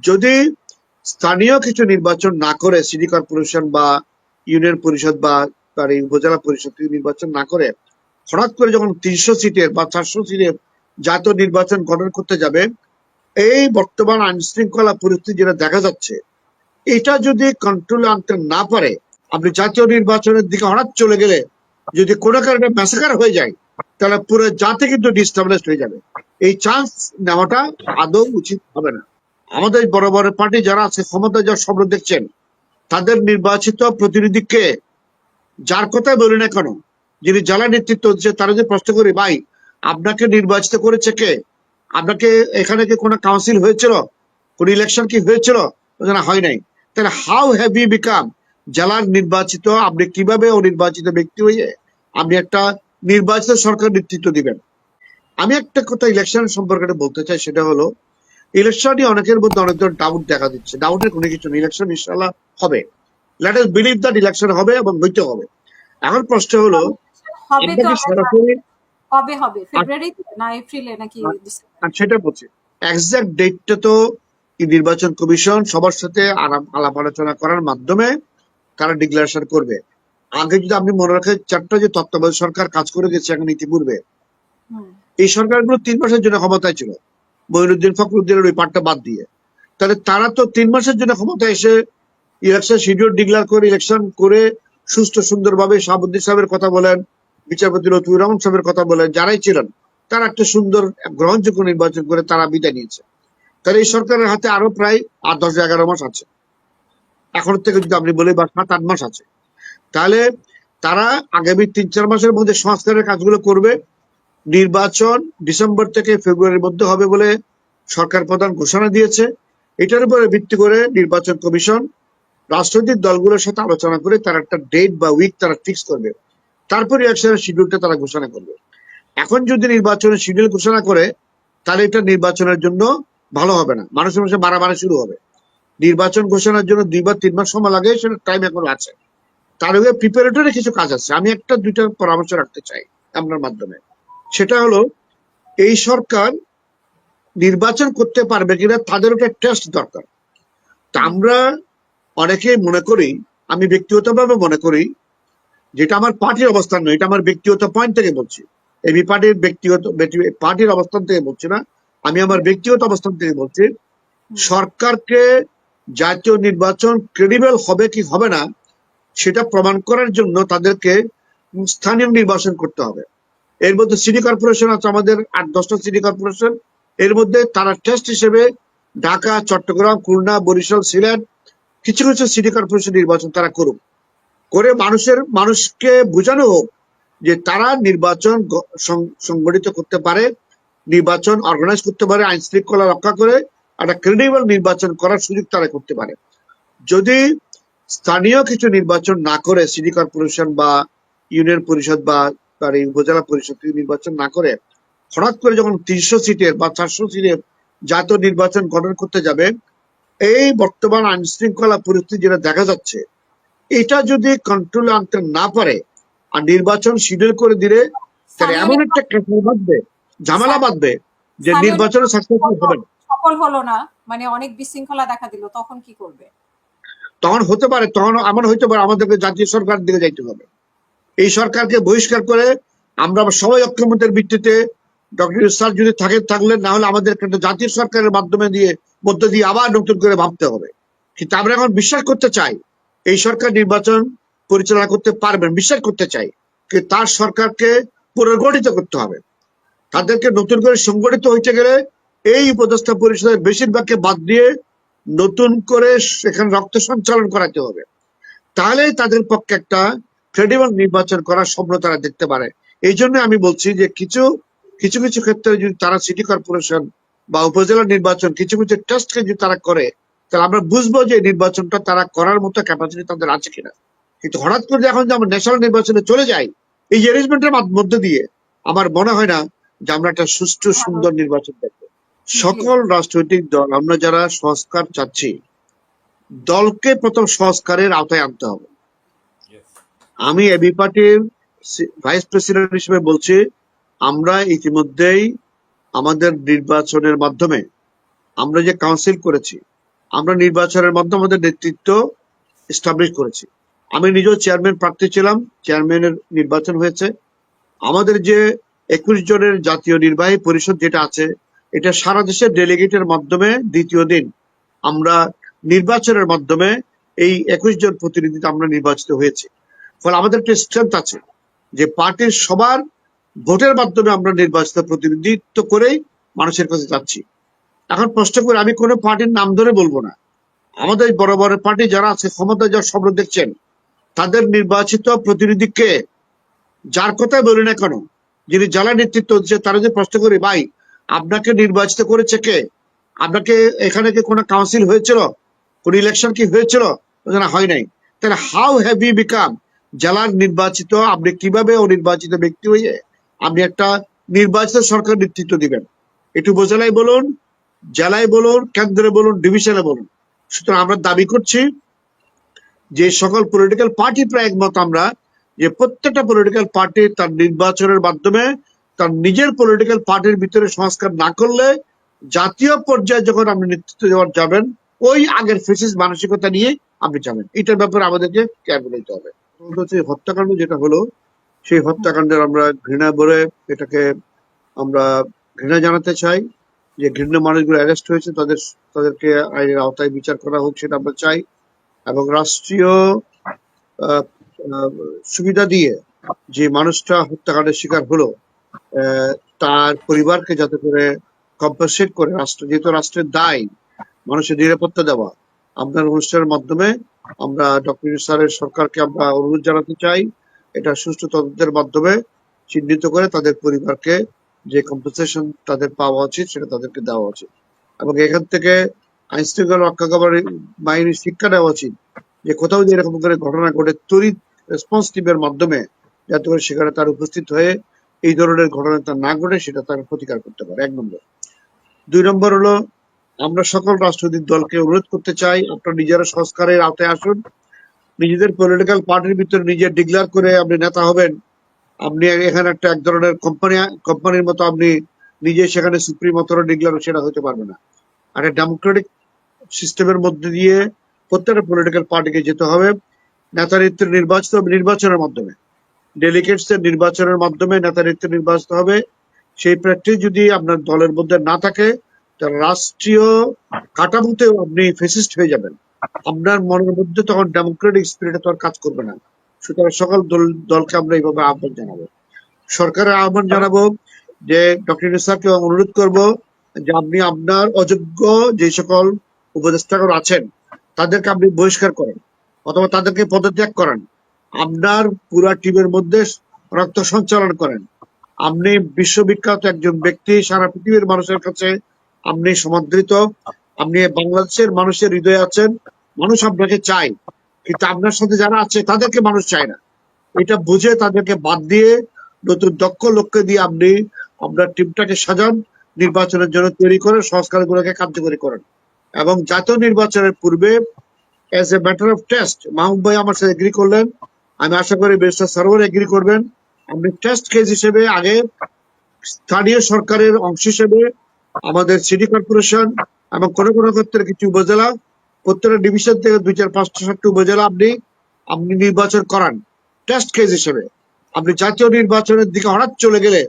যদি স্থানীয় কিছু নির্বাচন না করে সিটি কর্পোরেশন বা ইউনিয়ন পরিষদ বা তার এই উপজেলা পরিষদ নির্বাচন না করে, হঠাৎ করে যখন তিনশো সিটের বা চারশো সিটের জাতীয় নির্বাচন গঠন করতে যাবে, এই বর্তমান আইন শৃঙ্খলা পরিস্থিতি যেটা দেখা যাচ্ছে, এটা যদি কন্ট্রোলে আনতে না পারে, আপনি জাতীয় নির্বাচনের দিকে হঠাৎ চলে গেলে যদি কোনো কারণে ম্যাসাকার হয়ে যায়, তাহলে পুরো জাতি কিন্তু ডিস্টাবলিশ হয়ে যাবে। এই চান্স নেওয়াটা আদৌ উচিত হবে না। আমাদের বড় বড় পার্টি যারা আছে ক্ষমতা যার স্বপ্ন দেখছেন, তাদের নির্বাচিত প্রতিনিধিকে যার কথাই বলি না কেন, যিনি জেলা নেতৃত্ব দিচ্ছে, তারা যদি প্রশ্ন করি, ভাই, আপনাকে নির্বাচিত করেছে কে? আপনাকে এখানে কি কোনো কাউন্সিল হয়েছিল? কোন ইলেকশন কি হয়েছিল? হয় নাই। তাহলে হাউ হ্যাভ ইউ বিকাম জেলার নির্বাচিত, আপনি কীভাবে অনির্বাচিত ব্যক্তি হয়ে আপনি একটা নির্বাচিত সরকার নেতৃত্ব দিবেন? আমি একটা কথা ইলেকশন সম্পর্কে বলতে চাই, সেটা হলো ইলেকশনই অনেকের মধ্যে অনেক ধরনের ডাউট দেখা দিচ্ছে। ডাউটের কোনো কিছু নেই। ইলেকশন ইনশাল্লাহ হবে। Let us believe that election হবে এবং হইতে হবে। এখন প্রশ্ন হলো সরাসরি কবে হবে। ফেব্রুয়ারিতে না এপ্রিলে নাকি আর সেটা বলছি। এক্সাক্ট ডেটটা তো নির্বাচন কমিশন সবার সাথে আলাপ- আলাপ আলোচনা করার মাধ্যমে তারা ডিক্লারেশন করবে। আগে যদি আপনি মনে রাখেন চারটা যে তত্ত্বাবধায়ক সরকার কাজ করে গেছে এখন ইতিপূর্বে। এই সরকারগুলো তিন মাসের জন্য ক্ষমতায় ছিল। মহিনুদ্দিন ফখরুদ্দিনের ওই পার্টটা বাদ দিয়ে। তাহলে তারা তো তিন মাসের জন্য ক্ষমতায় এসে ইলেকশন শিডিউল ডিক্লেয়ার করে ইলেকশন করে সুস্থ, সুন্দরভাবে শাহাবুদ্দিন সাহেবের কথা বলেন, বিচারপতি লতুর রহমান সাহেবের কথা বলেন, যারাই ছিলেন, তারা একটা সুন্দর, গ্রহণযোগ্য নির্বাচন করে তারা বিদায় নিয়েছে। তাহলে এই সরকারের হাতে আরও প্রায় আট, দশ, এগারো মাস আছে। এখন থেকে যদি আপনি বলি বা সাত, আট মাস আছে। তাহলে তারা আগামী তিন, চার মাসের মধ্যে সংস্কারের কাজগুলো করবে নির্বাচন ডিসেম্বর থেকে ফেব্রুয়ারির মধ্যে হবে বলে সরকার প্রধান ঘোষণা দিয়েছে। এটার উপরে ভিত্তি করে নির্বাচন কমিশন রাজনৈতিক দলগুলোর সাথে আলোচনা করে তারা একটা ডেট বা উইক তারা ফিক্স করবে। তারপরে ইলেকশনের শিডিউলটা তারা ঘোষণা করবে। এখন যদি নির্বাচনের শিডিউল ঘোষণা করে, তাহলে এটা নির্বাচনের জন্য ভালো হবে না। মানুষের মানুষে মারামারি শুরু হবে। নির্বাচন ঘোষণার জন্য দুই বা তিন মাস সময় লাগে, সেটা টাইম এখন আছে। তার আগে প্রিপারেটরি কিছু কাজ আছে। আমি একটা, দুইটা পরামর্শ রাখতে চাই আপনার মাধ্যমে। সেটা হলো, এই সরকার নির্বাচন করতে পারবে কিনা তাদের একটা টেস্ট দরকার। তা আমরা অনেকেই মনে করি, আমি ব্যক্তিগতভাবে মনে করি, যেটা আমার পার্টির অবস্থান নয়, এটা আমার ব্যক্তিগত পয়েন্ট থেকে বলছি। এবি পার্টির ব্যক্তিগত ব্যক্তি- পার্টির অবস্থান থেকে বলছি না, আমি আমার ব্যক্তিগত অবস্থান থেকে বলছি, সরকারকে জাতীয় নির্বাচন ক্রেডিবল হবে কি হবে না, সেটা প্রমাণ করার জন্য তাদেরকে স্থানীয় নির্বাচন করতে হবে। এর মধ্যে সিটি কর্পোরেশন আছে, আমাদের আট, দশটা সিটি কর্পোরেশন এর মধ্যে তারা টেস্ট হিসেবে ঢাকা, চট্টগ্রাম, খুলনা, বরিশাল, সিলেট, কিছু কিছু সিটি কর্পোরেশন নির্বাচন তারা করুক। করে মানুষের, মানুষকে বোঝানো হোক যে তারা নির্বাচন সংগঠিত করতে পারে, নির্বাচন অর্গানাইজ করতে পারে, আইন শৃঙ্খলা রক্ষা করে, একটা ক্রেডিবল নির্বাচন করার সুযোগ তারা করতে পারে। যদি স্থানীয় কিছু নির্বাচন না করে সিটি কর্পোরেশন বা ইউনিয়ন পরিষদ বা তার এই উপজেলা পরিষদ নির্বাচন না করে হঠাৎ করে যখন তিনশো সিটের বা চারশো সিটের জাতীয় নির্বাচন গঠন করতে যাবে এই বর্তমান আইন শৃঙ্খলা পরিস্থিতি যেটা দেখা যাচ্ছে এটা যদি কন্ট্রোলে আনতে না পারে আর নির্বাচন শিডিউল করে দিলে তাহলে এমন একটা বাঁধবে ঝামেলা বাঁধবে যে নির্বাচনে সাকসেসফুল হবে না। সফল হলো না মানে অনেক বিশৃঙ্খলা দেখা দিল তখন কি করবে? তখন হতে পারে তখন এমন হইতে পারে আমাদেরকে জাতীয় সরকার দিকে যাইতে হবে। এই সরকারকে বহিষ্কার করে আমরা সবাই ঐক্যমতের ভিত্তিতে ডক্টর ইসরার যদি থাকে থাকলে না হলে আমাদের একটা জাতীয় সরকারের মাধ্যমে দিয়ে, মধ্য দিয়ে আবার নতুন করে ভাবতে হবে। কিন্তু আমরা এখন বিশ্বাস করতে চাই, এই সরকার নির্বাচন পরিচালনা করতে পারবেন, বিশ্বাস করতে চাই কিন্তু তার সরকারকে পুনর্গঠিত করতে হবে। তাদেরকে নতুন করে সংগঠিত হইতে গেলে এই উপদেষ্টা পরিষদের বেশিরভাগকে বাদ দিয়ে নতুন করে সেখানে রক্ত সঞ্চালন করাতে হবে। তাহলেই তাদের পক্ষে একটা ক্রেডিবল নির্বাচন করার স্বপ্ন তারা দেখতে পারে। এই জন্য আমি বলছি যে কিছু কিছু কিছু ক্ষেত্রে যদি তারা সিটি কর্পোরেশন বা উপজেলা নির্বাচন কিছু কিছু টেস্টকে যদি তারা করে, তাহলে আমরা বুঝব যে নির্বাচনটা তারা করার মতো ক্যাপাসিটি তাদের আছে কিনা। কিন্তু হঠাৎ করে এখন যে আমরা ন্যাশনাল নির্বাচনে চলে যাই, এই অ্যারেঞ্জমেন্টের মধ্যে দিয়ে আমার মনে হয় না যে আমরা একটা সুষ্ঠু, সুন্দর নির্বাচন দেখব। সকল রাজনৈতিক দল, আমরা যারা সংস্কার চাচ্ছি, দলকে প্রথম সংস্কারের আওতায় আনতে হবে। আমি এবি পার্টির ভাইস প্রেসিডেন্ট হিসেবে বলছি, আমরা ইতিমধ্যেই আমাদের নির্বাচনের মাধ্যমে, আমরা যে কাউন্সিল করেছি, আমরা নির্বাচনের মাধ্যমে আমাদের নেতৃত্ব এস্টাবলিশ করেছি। আমি নিজেও চেয়ারম্যান প্রার্থী ছিলাম, চেয়ারম্যানের নির্বাচন হয়েছে। আমাদের যে একুশ জনের জাতীয় নির্বাহী পরিষদ যেটা আছে, এটা সারা দেশের ডেলিগেটের মাধ্যমে দ্বিতীয় দিন আমরা নির্বাচনের মাধ্যমে এই একুশ জন প্রতিনিধিতে আমরা নির্বাচিত হয়েছি। ফলে আমাদের একটা স্ট্রেংথ আছে যে পার্টির সবার ভোটের মাধ্যমে আমরা নির্বাচিত প্রতিনিধিত্ব করেই মানুষের কাছে যাচ্ছি। এখন প্রশ্ন করে, আমি কোনো পার্টির নাম ধরে বলব না। আমাদের বড় বড় পার্টি যারা আছে ক্ষমতা যার স্বপ্ন দেখছেন, তাদের নির্বাচিত প্রতিনিধিকে যার কথাই বলি না কেন, যিনি জেলা নেতৃত্ব হচ্ছে তারা যে প্রশ্ন করি, ভাই, আপনাকে নির্বাচিত করেছে কে? আপনাকে এখানে কি কোনো কাউন্সিল হয়েছিল? কোন ইলেকশন কি হয়েছিল? হয় নাই। তাহলে হাউ হ্যাভ ইউ বিকাম জেলার নির্বাচিত, আপনি কীভাবে অনির্বাচিত ব্যক্তি হয়ে আপনি একটা নির্বাচিত সরকার নেতৃত্ব দিবেন? একটু উপজেলায় বলুন, জেলায় বলুন, কেন্দ্রে বলুন, ডিভিশনে বলুন। সুতরাং আমরা দাবি করছি যে সকল পলিটিক্যাল পার্টি প্রায় একমত আমরা যে প্রত্যেকটা পলিটিক্যাল পার্টি তার নির্বাচনের মাধ্যমে তার নিজের পলিটিক্যাল পার্টির ভিতরে সংস্কার না করলে জাতীয় পর্যায়ে যখন আপনি নেতৃত্ব দেওয়ার যাবেন, ওই আগের ফেসিস মানসিকতা নিয়ে আপনি যাবেন। এটার ব্যাপারে আমাদেরকে কেয়ারফুল হবে। হচ্ছে হত্যাকাণ্ড যেটা হলো, সেই হত্যাকাণ্ডের আমরা ঘৃণা বলে এটাকে আমরা ঘৃণা জানাতে চাই। যে ঘৃণ্য মানুষগুলো অ্যারেস্ট হয়েছে, তাদের, তাদেরকে আইনের আওতায় বিচার করা হোক সেটা আমরা চাই। এবং রাষ্ট্রীয় সুবিধা দিয়ে যে মানুষটা হত্যাকাণ্ডের শিকার হলো তার পরিবারকে যাতে করে কম্পেনসেট করে রাষ্ট্র, যেহেতু রাষ্ট্রের দায় মানুষের নিরাপত্তা দেওয়া, আপনার অনুষ্ঠানের মাধ্যমে আমরা ডক্টর স্যারের সরকারকে আমরা অনুরোধ জানাতে চাই এটা সুষ্ঠু তদন্তের মাধ্যমে চিহ্নিত করে তাদের পরিবারকে যে কম্পেনসেশন তাদের পাওয়া উচিত সেটা তাদেরকে দেওয়া উচিত। এবং এখান থেকে আইন শৃঙ্খলা রক্ষাকারী বাহিনীর শিক্ষা দেওয়া উচিত যে কোথাও যদি এরকম করে ঘটনা ঘটে তড়িৎ রেসপন্স টিমের মাধ্যমে যাতে করে সেখানে তার উপস্থিত হয়ে এই ধরনের ঘটনা তার না ঘটে সেটা তার প্রতিকার করতে পারে। এক নম্বর। দুই নম্বর হলো আমরা সকল রাজনৈতিক দলকে অনুরোধ করতে চাই, আপনারা নিজেরা সংস্কারের আওতায় আসুন। নিজেদের পলিটিক্যাল পার্টির ভিতরে নিজে ডিক্লেয়ার করে আপনি নেতা হবেন। আপনি এখানে একটা এক ধরনের কোম্পানি কোম্পানির মতো আপনি নিজে সেখানে সুপ্রিম অথরিটি ডিক্লেয়ার সেটা হতে পারবে না। আর ডেমোক্রেটিক সিস্টেমের মধ্যে দিয়ে প্রত্যেকটা পলিটিক্যাল পার্টিকে যেতে হবে। নেতা নির্বাচিত নির্বাচনের মাধ্যমে। ডেলিগেটস এর নির্বাচনের মাধ্যমে নেতা নির্বাচিত হবে। সেই প্রার্থী যদি আপনার দলের মধ্যে না থাকে রাষ্ট্রীয় কাঠামোতেও আপনি ফেসিস্ট হয়ে যাবেন। আপনার মনের মধ্যে তখন ডেমোক্রেটিক স্পিরিটে তো কাজ করবে না। সুতরাং সকল দল, দলকে আমরা এইভাবে আহ্বান জানাব। সরকারের আহ্বান জানাব যে ডক্টর ইউনুসারকে অনুরোধ করব যে আপনি আপনার অযোগ্য যে সকল উপদেষ্টাগণ আছেন, তাদেরকে আপনি বহিষ্কার করেন অথবা তাদেরকে পদত্যাগ করেন। আপনার পুরা টিমের মধ্যে রক্ত সঞ্চালন করেন। আপনি বিশ্ববিখ্যাত একজন ব্যক্তি, সারা পৃথিবীর মানুষের কাছে আপনি সমাদৃত, আপনি বাংলাদেশের মানুষের হৃদয়ে আছেন, মানুষ আপনাকে চায়, কিন্তু আপনার সাথে যারা আছে তাদেরকে মানুষ চায় না। এটা বুঝে তাদেরকে বাদ দিয়ে নতুন দক্ষ লোককে দিয়ে আপনি, আপনার টিমটাকে সাজান, নির্বাচনের জন্য তৈরি করেন, সংস্কারগুলোকে কার্যকরী করেন। এবং জাতীয় নির্বাচনের পূর্বে as a matter of test Mahmud ভাই আমার সাথে এগ্রি করলেন। আমি আশা করি ব্যারিস্টার সার্ভার এগ্রি করবেন। আপনি টেস্ট কেস হিসেবে আগে স্থানীয় সরকারের অংশ হিসেবে আমাদের সিটি কর্পোরেশন এবং কোনো কোনো ক্ষেত্রে কিছু উপজেলা, প্রত্যেকটা ডিভিশন থেকে দুই চার পাঁচটা সাতটা উপজেলা আপনি আপনি নির্বাচন করান। টেস্ট কেস হিসেবে। আপনি জাতীয় নির্বাচনের দিকে হঠাৎ চলে গেলে,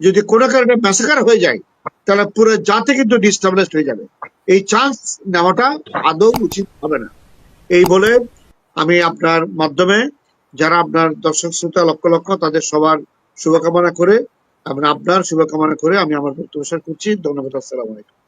যদি কোনো কারণে ম্যাসাকার হয়ে যায়, তাহলে পুরো জাতি কিন্তু ডিস্টাবলিশ হয়ে যাবে। এই চান্স নেওয়াটা আদৌ উচিত হবে না। এই বলে আমি আপনার মাধ্যমে, যারা আপনার দর্শক শ্রোতা লক্ষ লক্ষ, তাদের সবার শুভকামনা করে এবং আপনার শুভকামনা করে আমি আমার বক্তব্য শেষ করছি। ধন্যবাদ আসসালামু আলাইকুম।